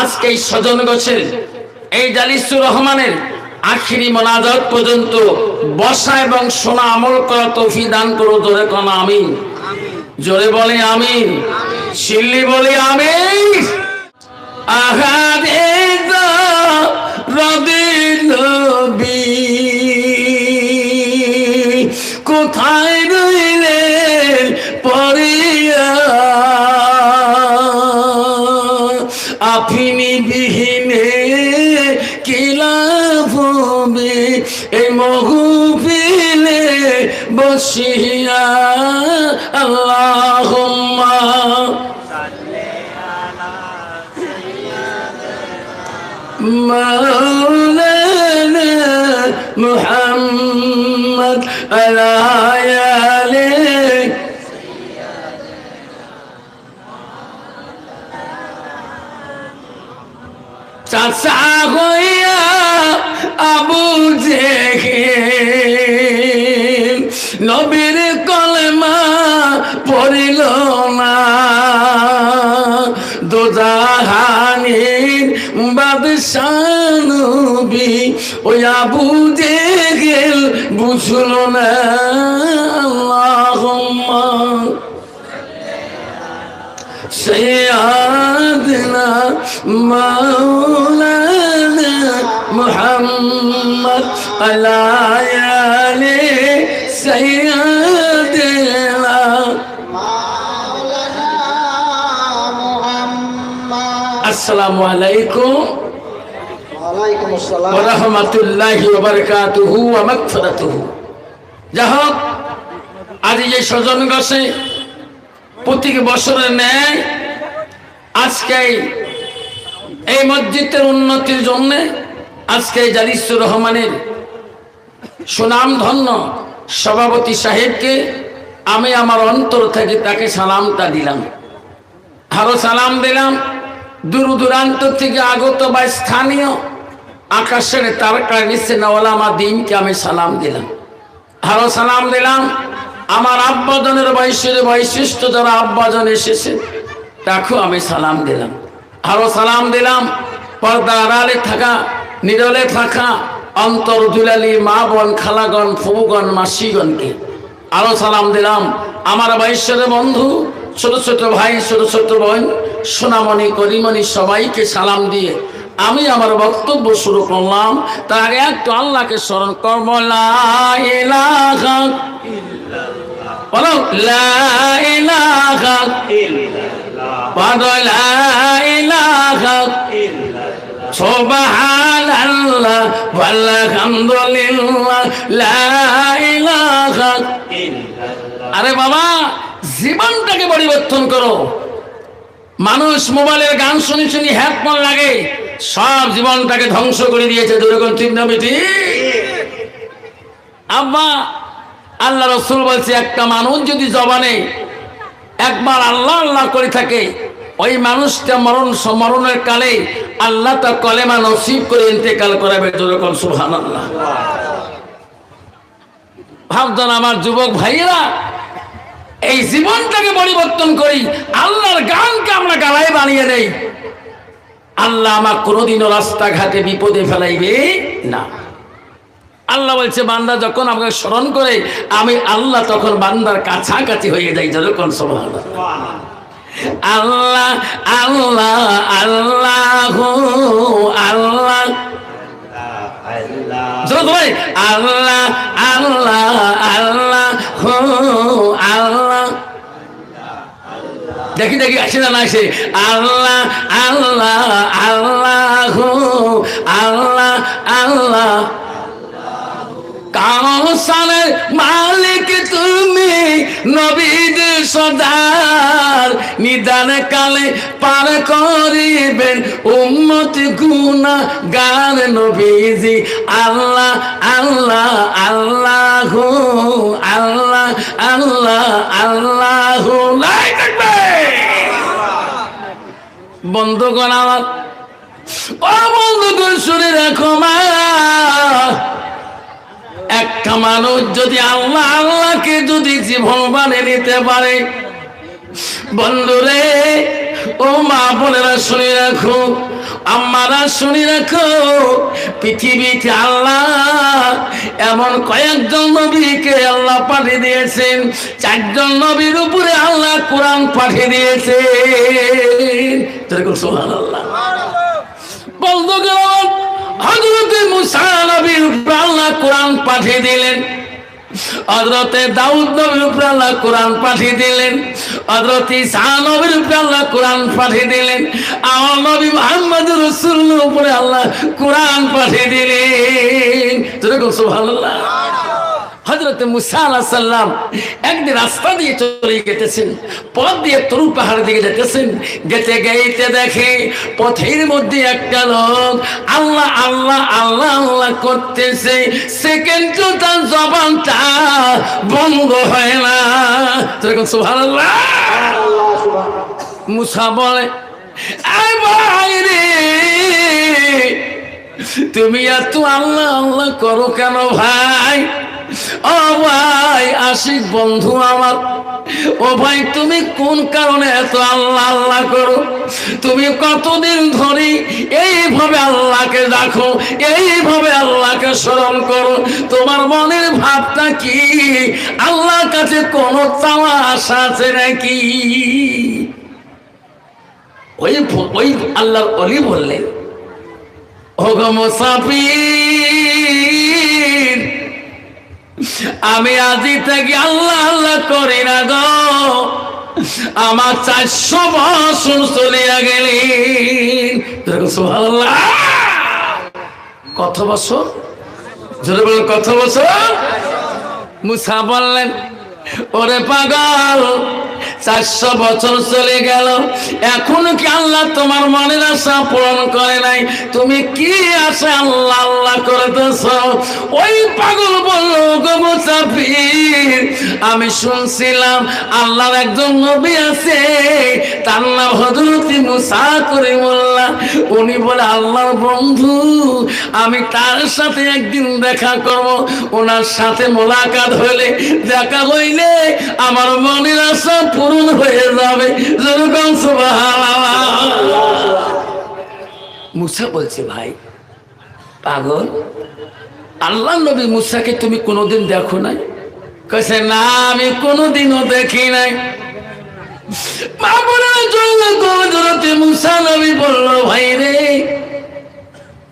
আজকে এই স্বজন গোছের, এই জালিসুর রহমানের আখিরি মোনাজাত পর্যন্ত বসা এবং শোনা আমল করা তৌফি দান করো, জোরে কোন আমিন। জোরে বলে আমিন। শিল্লি বলে আমিন। আহারে রবি কোথায় আপনি বিহীনে কিলাভ হবে এই মহুফিলে বসিয়া আল্লাহুম্মা مولانا محمد العيالي চাচা হইয়া আবু জেহেল। নবীর কলমা পড়িল না। দোজাহানির বাদশানবী ওই আবু জেহেল বুঝল না। مولانا محمد الآيالي سيدنا السلام عليكم ওয়ালাইকুম আসসালাম ورحمة الله وبركاته ومغفرته যাই হোক আজ যে স্বজন গছে প্রতি বছরের ন্যায় আজকে এই মসজিদের উন্নতির জন্যে আজকে জালিসুর রহমানের সুনাম ধন্য সভাপতি সাহেবকে আমি আমার অন্তর থেকে তাকে সালামটা দিলাম। আরও সালাম দিলাম। দূর দূরান্ত থেকে আগত বা স্থানীয় আকাশের তারকা নিচে নওয়ালামা দিনকে আমি সালাম দিলাম। আরও সালাম দিলাম। আমার আব্বাজনের বৈশ্বের বৈশিষ্ট্য যারা আব্বাজন এসেছে, তাকেও আমি সালাম দিলাম। আরও সালাম দিলাম। পর্দা আড়ালে থাকা নিরলে থাকা অন্তর দুলালি মা বোন, খালাগণ ফুবুগণ মাসিগণকে আরও সালাম দিলাম। আমার বৈশ্যের বন্ধু, ছোট ছোট ভাই, ছোট ছোট বোন, সোনামণি, করিমণি সবাইকে সালাম দিয়ে আমি আমার বক্তব্য শুরু করলাম। তার আগে একটু আল্লাহকে স্মরণ করব আরে বাবা, জীবনটাকে পরিবর্তন করো। মানুষ মোবাইলের গান শুনি শুনি হেডফোন লাগে, সব জীবনটাকে ধ্বংস করে দিয়েছে দুরকম ঠিক না বেটি? আব্বা, আল্লাহ রসুল বলছে, একটা মানুষ যদি জবানে একবার আল্লাহ আল্লাহ করে থাকে। ওই মানুষটা মরণ মরণের কালে আল্লাহ তা কলেমা নসিব করে ইন্তেকাল করাবে যেরকম সুহান আল্লাহ ভাবতেন আমার যুবক ভাইয়েরা, এই জীবনটাকে পরিবর্তন করি, আল্লাহর গানকে আমরা গালায় বানিয়ে দেই। আল্লাহ আমার কোনোদিনও রাস্তাঘাটে বিপদে ফেলাইবে না। আল্লাহ বলছে, বান্দা যখন আমাকে স্মরণ করে, আমি আল্লাহ তখন বান্দার কাছাকাছি হয়ে যাই যখন সমান আল্লাহ আল্লাহ আল্লাহ আল্লাহ। আল্লাহ আল্লাহ আল্লাহ আল্লাহ। দেখি দেখি, আসে না আসে। আল্লাহ আল্লাহ আল্লাহ আল্লাহ আল্লাহ। কাউসানের মালিক তুমি নবীদ সদার নিদান কালে পার করিবেন উম্মত গুনা গান নবীজি। আল্লাহ আল্লাহ আল্লাহ আল্লাহ আল্লাহ আল্লাহ। বন্ধুগণ আমার, ও বন্ধুগণ শুনে রাখো মা। একটা মানুষ যদি আল্লাহ আল্লাহকে যদি জীবন বানিয়ে নিতে পারে বন্ধুরে ও মা বোনেরা শুনে রাখো আমারা শুনে রাখো, পৃথিবীতে আল্লাহ এমন কয়েকজন নবীকে আল্লাহ পাঠিয়ে দিয়েছেন, চারজন নবীর উপরে আল্লাহ কোরআন পাঠিয়ে দিয়েছে সোহান আল্লাহ গেলাম হজরতে মুসা কোরআন পাঠিয়ে দিলেন। হজরতে দাউদ নবীর উপরে আল্লাহ কোরআন পাঠিয়ে দিলেন। হজরতে ঈসা নবীর কোরআন পাঠিয়ে দিলেন। আমার মোহাম্মদ রসুল্লাহ উপরে আল্লাহ কোরআন পাঠিয়ে দিলেন। যেরকম সুবহানাল্লাহ। হজরতে মুসা আল্লাহ সাল্লাম একদিন রাস্তা দিয়ে চলে গেতেছেন, পথ দিয়ে তরু পাহাড় দিকে যেতেছেন। যেতে গেতে দেখে পথের মধ্যে একটা লোক আল্লাহ আল্লাহ আল্লাহ আল্লাহ করতেছে। সেকেন্ড তার জবানটা বন্ধ হয় না। যেরকম আল্লাহ মুসা বলে "এই ভাই রে, তুমি এত আল্লাহ আল্লাহ করো কেন ভাই? ও ভাই আশিক বন্ধু আমার। ও ভাই, তুমি কোন কারণে এত আল্লাহ আল্লাহ করো? তুমি কতদিন ধরে এইভাবে আল্লাহকে রাখো এইভাবে আল্লাহকে স্মরণ করো? তোমার মনের ভাবটা কি? আল্লাহর কাছে কোনো চাওয়া আশা আছে নাকি? ওই ওই আল্লাহর অলি বললেন ওগো মুসাফির আমি আজি থেকে আল্লাহ আল্লাহ করি না গো। আমার চারশো বছর চলিয়া গেলি। কত বছর? জোরে বলেন, কত বছর? মুসা বললেন, ওরে পাগল চারশো বছর চলে গেল। এখন কি আল্লাহ তোমার মনের আশা পূরণ করে নাই? তুমি কি আশা আল্লাহ আল্লাহ করতেছ? ওই পাগল বলল গো মুসাফির, আমি শুনছিলাম আল্লাহর একজন নবী আছে। তার নাম হজরতি মুসা করে বললাম উনি বলে, আল্লাহর বন্ধু, আমি তার সাথে একদিন দেখা করব। ওনার সাথে মোলাকাত হইলে দেখা হইলে আমার মনের আশা পূরণ হয়ে যাবে। মুসা বলছে, ভাই, পাগল? আল্লাহ নবী মুসাকে তুমি কোনোদিন দেখো নাই? কেছে না, আমি কোনোদিনও দেখি নাই। চলল কোমরতে মুসা নবী বলল, ভাই রে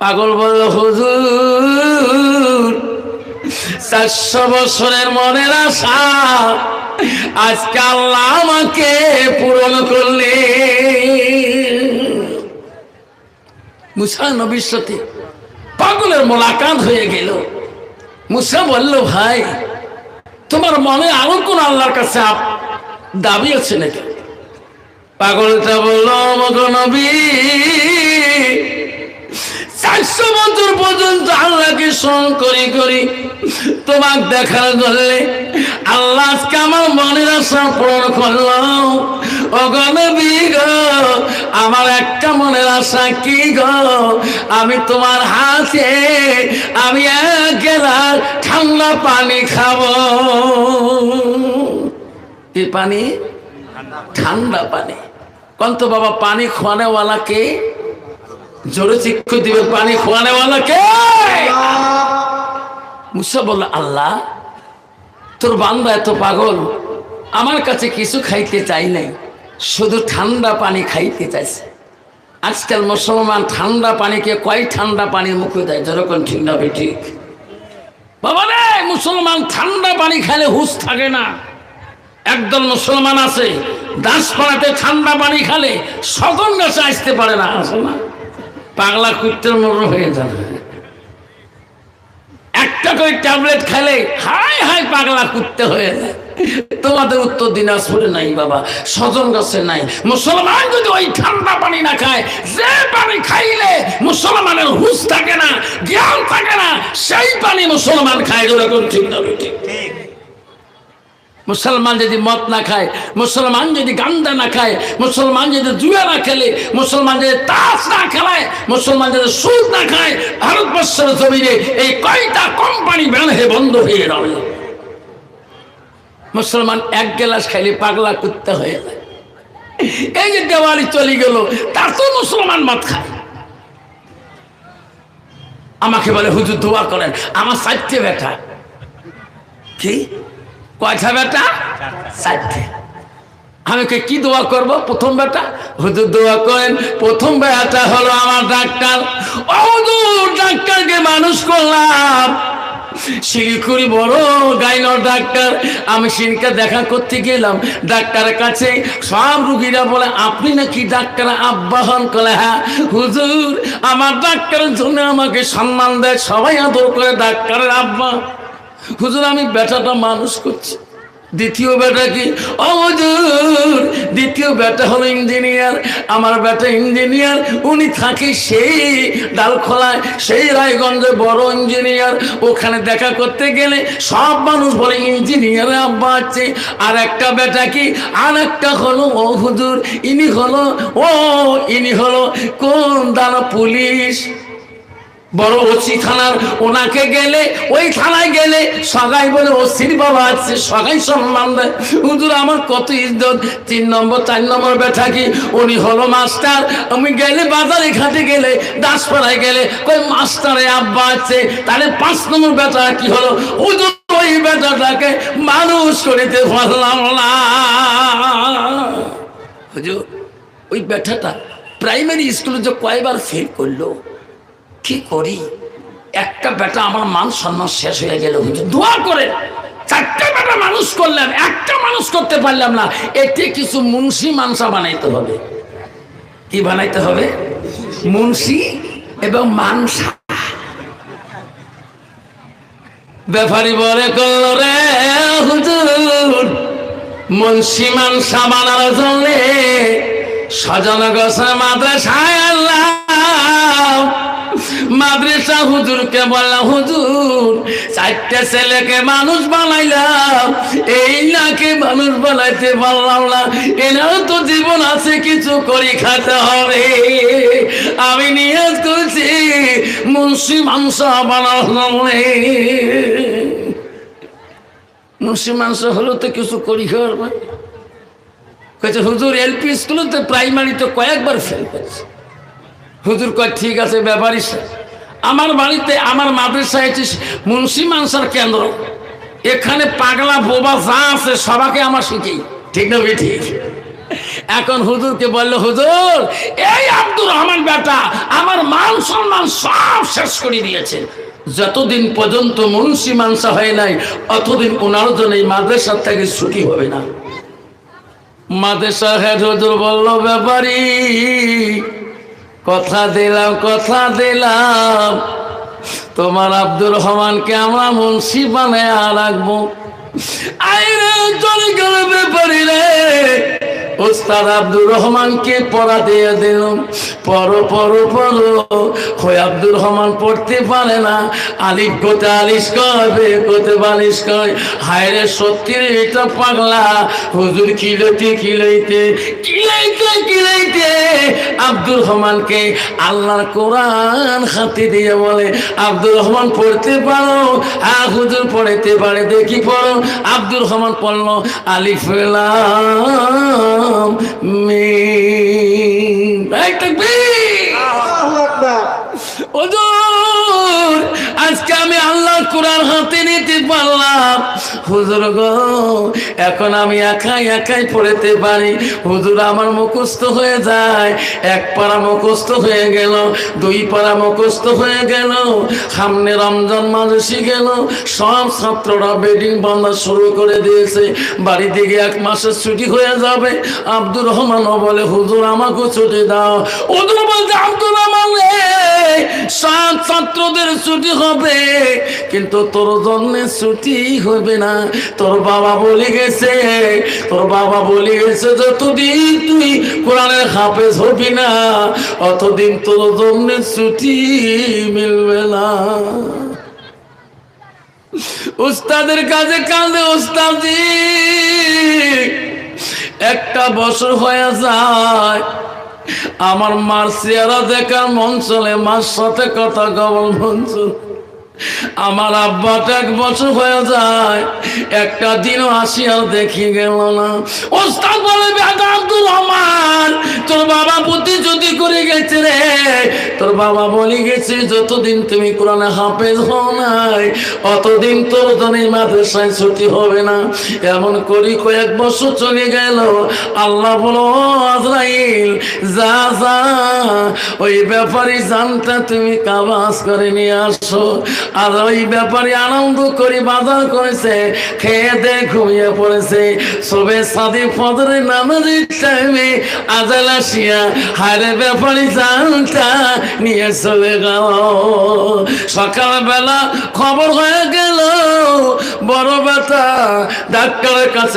পাগল বলল, হুজুর, চারশো বছরের মনের আশা, আজকে আল্লাহ আমাকে পূরণ করলে। মুসা নবীর পাগলের মোলাকাত হয়ে গেল। মুসা বলল, ভাই, তোমার মনে আরও কোন আল্লাহর কাছে দাবি আছে নাকি? পাগলটা বলল নবী চারশো বছর পর্যন্ত আল্লাহকে স্মরণ করি করি। তোমার দেখার জন্য আল্লাহ আমার মনের আশা পূরণ করলাম। আমার একটা মনের আশা কি গো? আমি তোমার হাতে, আমি এক ঠান্ডা পানি খাব। কি পানি? ঠান্ডা পানি। কন্ত বাবা, পানি খোয়ানেওয়ালা কে? জোরে চিক্ষ দিবে পানি খোয়ানেওয়ালা কে? মুসা বলল আল্লাহ, তোর বান্দা এত পাগল, আমার কাছে কিছু খাইতে চাই নাই, শুধু ঠান্ডা পানি খাইতে চাইছে। আজকাল মুসলমান ঠান্ডা পানিকে কয় ঠান্ডা পানির মুখে দেয়? যেরকম ঠিক না ঠিক? বাবা রে, মুসলমান ঠান্ডা পানি খেলে হুশ থাকে না। একদল মুসলমান আছে, দাসপাড়াতে ঠান্ডা পানি খালে সদন গাছে আসতে পারে না আসে না? পাগলা কুত্তের মরণ হয়ে যাবে। একটা করে ট্যাবলেট খেলে হাই হাই পাগলা কুত্তে হয়ে যায়। তোমাদের উত্তর দিনাজপুরে নাই বাবা, স্বজন গাছে নাই। মুসলমান যদি ওই ঠান্ডা পানি না খায়, যে পানি খাইলে মুসলমানের হুশ থাকে না, জ্ঞান থাকে না, সেই পানি মুসলমান খায় ঠিক না, ঠিক মুসলমান যদি মদ না খায়, মুসলমান যদি গান্দা না খায়, মুসলমান যদি জুয়া না খেলে, মুসলমান যদি তাস না খেলায়, মুসলমান যদি সুদ না খায়, ভারতবর্ষের জমিনে এই কয়টা কোম্পানি ব্যান বন্ধ হয়ে যাবে মুসলমান এক গ্লাস খাইলে পাগলা কুত্তা হয়ে যায়। এই যে দেওয়ালি চলে গেল, তার তো মুসলমান মদ খায়। আমাকে বলে, হুজুর, দোয়া করেন, আমার চারটে বেটা কি? কয়টা বেটা? চারটে। আমি কি দোয়া করব? প্রথম বেটা? হুজুর দোয়া করেন, প্রথম বেটা হলো আমার ডাক্তার। হুজুর ডাক্তারকে মানুষ করলাম। শিলিগুড়ি বড় গাইনর ডাক্তার। আমি সিনকে দেখা করতে গেলাম। ডাক্তারের কাছে সব রুগীরা বলে, আপনি নাকি ডাক্তার আব্বাহন করে হ্যাঁ হুজুর, আমার ডাক্তারের জন্য আমাকে সম্মান দেয়। সবাই আদর করে ডাক্তারের আব্বা। হুজুর, আমি বেটাটা মানুষ করছি। দ্বিতীয় বেটা কি? ও হুজুর, দ্বিতীয় বেটা হলো ইঞ্জিনিয়ার। আমার বেটা ইঞ্জিনিয়ার, উনি থাকে সেই ডালখোলায়, সেই রায়গঞ্জে বড় ইঞ্জিনিয়ার। ওখানে দেখা করতে গেলে সব মানুষ বলে, ইঞ্জিনিয়ার আব্বা আছে। আর একটা বেটা কি? আর একটা হলো, ও হুজুর, ইনি হলো, ও ইনি হলো, কোন দানা পুলিশ? বড় ওসি থানার ওনাকে গেলে, ওই থানায় গেলে সগাই বলে, ওসির বাবা আছে, সগাই সম্মান দেয়। হুজুর, আমার কত ইজ্জত, তিন নম্বর, চার নম্বর বেঠা কি? উনি হলো মাস্টার। আমি গেলে বাজারে ঘাটে গেলে, দাসপাড়ায় গেলে। কই মাস্টারে আব্বা আছে, তাহলে পাঁচ নম্বর বেটা কি হলো? হুজুর, ওই বেটাটাকে মানুষ করিতে পারলাম না। হুজুর, ওই বেটাটা প্রাইমারি স্কুলে যে কয়বার ফেল করল? কি করি? একটা বেটা আমার মান সম্মান শেষ হয়ে গেল হুজুর। দোয়া করে চারটা বেটা মানুষ করলাম একটা মানুষ করতে পারলাম না। এতে কিছু মুন্সি মানসা বানাইতে হবে। কি বানাইতে হবে? মুন্সি এবং মানসা। ব্যাপারী বলে করল রে হুজুর, মুন্সি মানসা বানানোর জন্য সজন গোসা মাদ্রাসায় আল্লাহ মাদ্রাসা হুজুরকে বললাম, হুজুর, চারটে ছেলেকে মানুষ বানাইলাম। এই নাকে মানুষ বানাইতে পারলাম না। এনারও তো জীবন আছে, কিছু করি খাতে হবে। আমি নিয়োগ করছি, মুন্সি মাংস বানানো মুন্সি মাংস হলো তো কিছু করি খাওয়ার পর কয়েছে হুজুর এলপি স্কুলে প্রাইমারি তো কয়েকবার ফেল করছে। হুজুর কয়, ঠিক আছে ব্যাপারই আমার বাড়িতে আমার মাদ্রাসা হচ্ছে মুন্সি মানসার কেন্দ্র। এখানে পাগলা বোবা যা আছে সবাকে আমার শিখি ঠিক না ঠিক? এখন হুজুরকে বলল, হুজুর, এই আব্দুর রহমান বেটা আমার মান সম্মান সব শেষ করে দিয়েছে। যতদিন পর্যন্ত মুন্সি মানসা হয় নাই, অতদিন ওনার জন্য এই মাদ্রাসার থেকে ছুটি হবে না। মাদ্রাসা হেড হুজুর বলল, ব্যাপারী কথা দিলাম কথা দিলাম। তোমার আব্দুর রহমানকে আমরা মুন্সি বানায় রাখব। আইরে গেল ব্যাপারী রে। ওস্তাদ আব্দুর রহমানকে পড়া দিয়ে দিলাম পড়ো পড়ো পড়ো। হয় আব্দুর রহমান পড়তে পারে না? আলিফ কোতে আলিশ কয়, বে বালিশ কয়। হায় রে সত্যি এটা পাগলা। হুজুর কিলইতে কিলইতে কিলাইতে কিলাইতে আব্দুর রহমানকে আল্লাহর কোরআন হাতে দিয়ে বলে, আব্দুর রহমান পড়তে পারো? হ্যাঁ হুজুর পড়তে পারে, দেখি পড়ো। আব্দুর রহমান পড়ল আলিফ মিম এই তাকবীর আল্লাহু আকবার হুজুর আজকে আমি আল্লাহ কোরআন হাতে নিতে পারলাম। হুজুর গো, এখন আমি একাই একাই পড়তে পারি। হুজুর আমার মুখস্থ হয়ে যায়। এক পাড়া মুখস্থ হয়ে গেল, দুই পাড়া মুখস্থ হয়ে গেল। সামনে রমজান মাসে গেল। সব ছাত্ররা বেডিং বান্ধা শুরু করে দিয়েছে। বাড়ি থেকে এক মাসের ছুটি হয়ে যাবে। আব্দুর রহমানও বলে, হুজুর আমাকেও ছুটি দাও। হুজুর বলছে, আব্দুর রহমান ছাত্রদের ছুটি হবে, কিন্তু তোর ছুটি হবে না। তোর বাবা বলে গেছে, তোর বাবা বলে গেছে যতদিন তুই কোরআনের হাফেজ হবি না, অতদিন তোর জন্য ছুটি মিলবে না। উস্তাদের কাজে কাঁদে উস্তাদি, একটা বছর হয়ে যায় আমার মার চেহারা দেখার মন চলে মার সাথে কথা কবল মন চলে। আমার আব্বাটা এক বছর হয়ে যায়, একটা দিনও আসি আর দেখি গেল না। ওস্তাদ বলে বেটা আব্দুল রহমান, তোর বাবা বুদ্ধি যদি করে গেছে রে, তোর বাবা বলে গেছে, যতদিন তুমি কোরআনে হাফেজ হও নাই, অতদিন তোর জন্য মাদ্রাসায় ছুটি হবে না। এমন করি কয়েক বছর চলে গেল। আল্লাহ বলো আজরাইল, যা যা, ওই ব্যাপারে জানটা তুমি কাবাস করে নিয়ে আসো। আর ওই ব্যাপারে আনন্দ করে বাজার করেছে, খেয়ে দে ঘুমিয়ে পড়েছে। সবে সাদি ফদরে নামাজের টাইমে আজাল আসিয়া হারে ব্যাপারে জানটা নিয়ে চলে গেল। সকালবেলা খবর হয়ে গেল, বড় বেটা ডাক্তারের কাছে